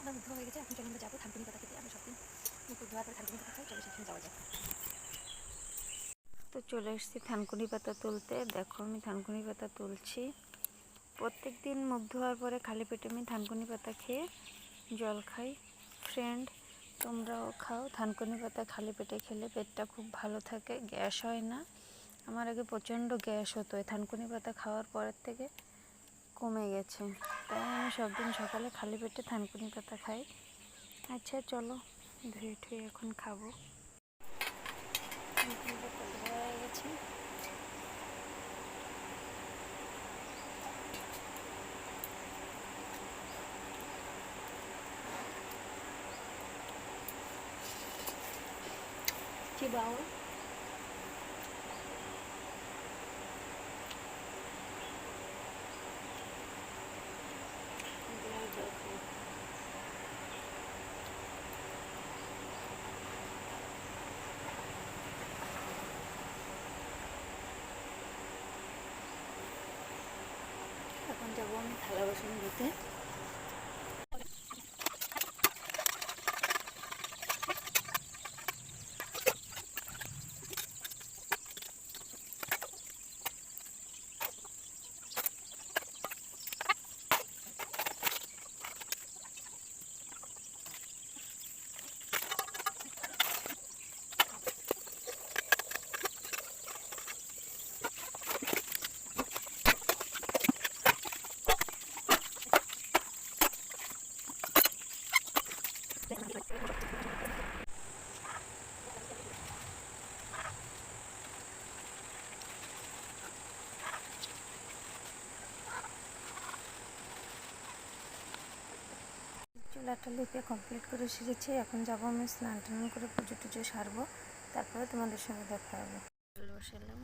আমরা মুগ্ধ হয়ে গেছে, এখন চলে আমরা যাব থানকুনি পাতা খেতে। আমরা সবদিন মুখ থানকুনি পাতা খাই, চলো সেখানে যাওয়া তো চলে এসেছি থানকুনি পাতা তুলতে। দেখো, আমি থানকুনি পাতা তুলছি। প্রত্যেক দিন মুখ ধোয়ার পরে খালি পেটে আমি থানকুনি পাতা খেয়ে জল খাই। ফ্রেন্ড তোমরাও খাও। থানকুনি পাতা খালি পেটে খেলে পেটটা খুব ভালো থাকে, গ্যাস হয় না। আমার আগে প্রচণ্ড গ্যাস হতো এই থানকুনি পাতা খাওয়ার পরের থেকে। কমে গেছে। তাই আমি সব দিন সকালে খালি পেটে থানকুনি পাতা খাই। আচ্ছা চলো, ধুয়ে ঠুয়ে এখন খাব। হয়ে গেছে। কি আমি থালা বাসন ধুতে চুলাটা লিপে কমপ্লিট করে সেরেছি এখন যাব আমি স্নান টান করে পুজো টুজো সারবো, তারপরে তোমাদের সঙ্গে দেখা হবে। ডাল বসালাম,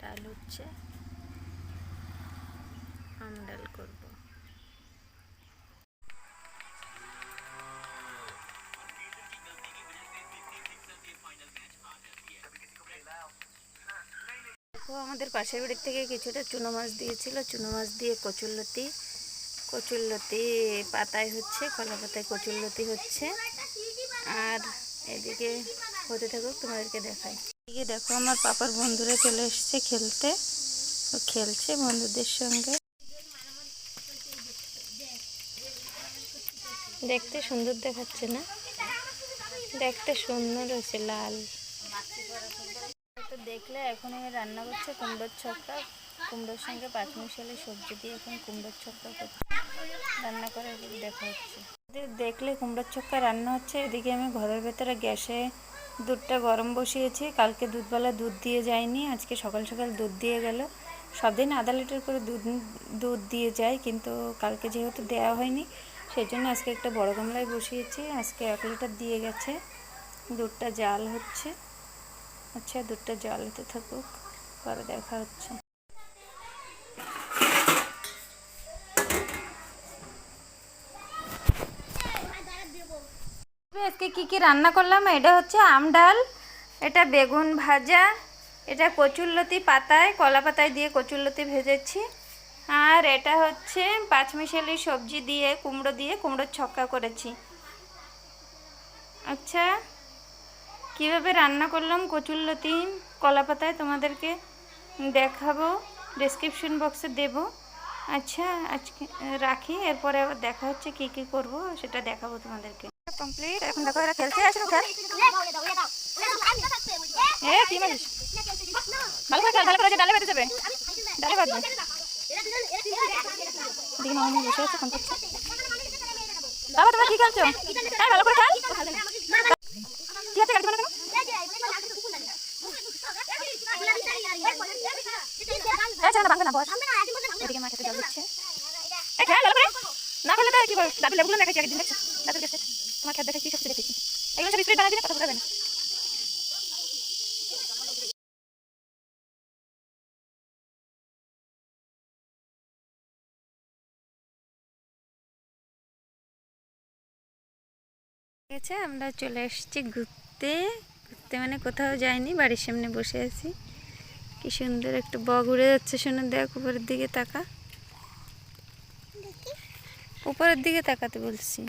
ডাল হচ্ছে, আম ডাল করব। আমাদের পাশের বাড়ির থেকে কিছুটা চুনো মাছ দিয়েছিল, চুনো মাছ দিয়ে কচুরলতি কচুরলতি পাতায় হচ্ছে, কলা পাতায় কচুরলতি হচ্ছে। আর এদিকে হতে থাকুক, তোমাদেরকে দেখাই। এদিকে দেখো আমার পাপার বন্ধুরা চলে এসছে খেলতে। ও খেলছে বন্ধুদের সঙ্গে। দেখতে সুন্দর দেখাচ্ছে না? দেখতে সুন্দর হয়েছে, লাল। তো দেখলে এখন আমি রান্না করছে কুমড়োর ছক্কা। কুমড়োর সঙ্গে পাঁচমিশালি সবজি দিয়ে এখন কুমড়োর ছক্কা করছি। রান্না করে দেখা হচ্ছে দেখলে কুমড়োর ছক্কা রান্না হচ্ছে। এদিকে আমি ঘরের ভেতরে গ্যাসে দুধটা গরম বসিয়েছি। কালকে দুধবেলা দুধ দিয়ে যায়নি, আজকে সকাল সকাল দুধ দিয়ে গেল। সব দিন আধা লিটার করে দুধ দুধ দিয়ে যায়, কিন্তু কালকে যেহেতু দেওয়া হয়নি সেই জন্য আজকে একটা বড় গামলায় বসিয়েছি। আজকে এক লিটার দিয়ে গেছে। দুধটা জাল হচ্ছে। আচ্ছা দুধটা জল হতে থাকুক, পরে দেখা হচ্ছে। আজকে কি কি রান্না করলাম? এটা হচ্ছে আম ডাল, এটা বেগুন ভাজা, এটা কচুরলতি পাতায়, কলা পাতায় দিয়ে কচুরলতি ভেজেছি। আর এটা হচ্ছে পাঁচমিশালি সবজি দিয়ে, কুমড়ো দিয়ে, কুমড়োর ছক্কা করেছি। আচ্ছা কীভাবে রান্না করলাম? কচুরলতি, কলা পাতায় তোমাদেরকে দেখাবো ডেসক্রিপশন বক্সে দেব। আচ্ছা আজকে রাখি, এরপরে আবার দেখা হচ্ছে কি কি করব, সেটা দেখাবো তোমাদেরকে। কমপ্লিট এখন দেখো এরা খেলছে আসলে খেল এ কি মারিস ভালো করে খেল ভালো করে ডালে বেঁধে যাবে ডালে বাঁধবে দিকে মামা বসে আছে ফোন করছে বাবা তোমরা কি খেলছো হ্যাঁ ভালো করে খেল ঠিক আছে গাড়ি চালানো কেন ভাঙবে না বস এদিকে মা জল দিচ্ছে ভালো করে না করলে তো কি বল দাদু লেবুগুলো দেখাচ্ছি একদিন দেখছ দাদুর কাছে তোমার খেত দেখেছি সব কথা না। আছে আমরা চলে এসেছি ঘুরতে। ঘুরতে মানে কোথাও যাইনি, বাড়ির সামনে বসে আছি। কি সুন্দর একটা বগ উড়ে যাচ্ছে, শুনে দেখ, উপরের দিকে তাকা। উপরের দিকে তাকাতে বলছি।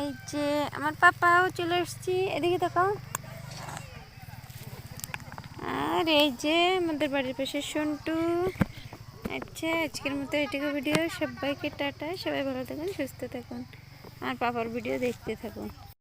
এই যে আমার পাপাও চলে এসছি। এদিকে দেখো। আর এই যে আমাদের বাড়ির পাশে সন্টু। আচ্ছা আজকের মতো এটুকু ভিডিও সবাইকে টাটা, সবাই ভালো থাকুন, সুস্থ থাকুন। আর পাপার ভিডিও দেখতে থাকুন।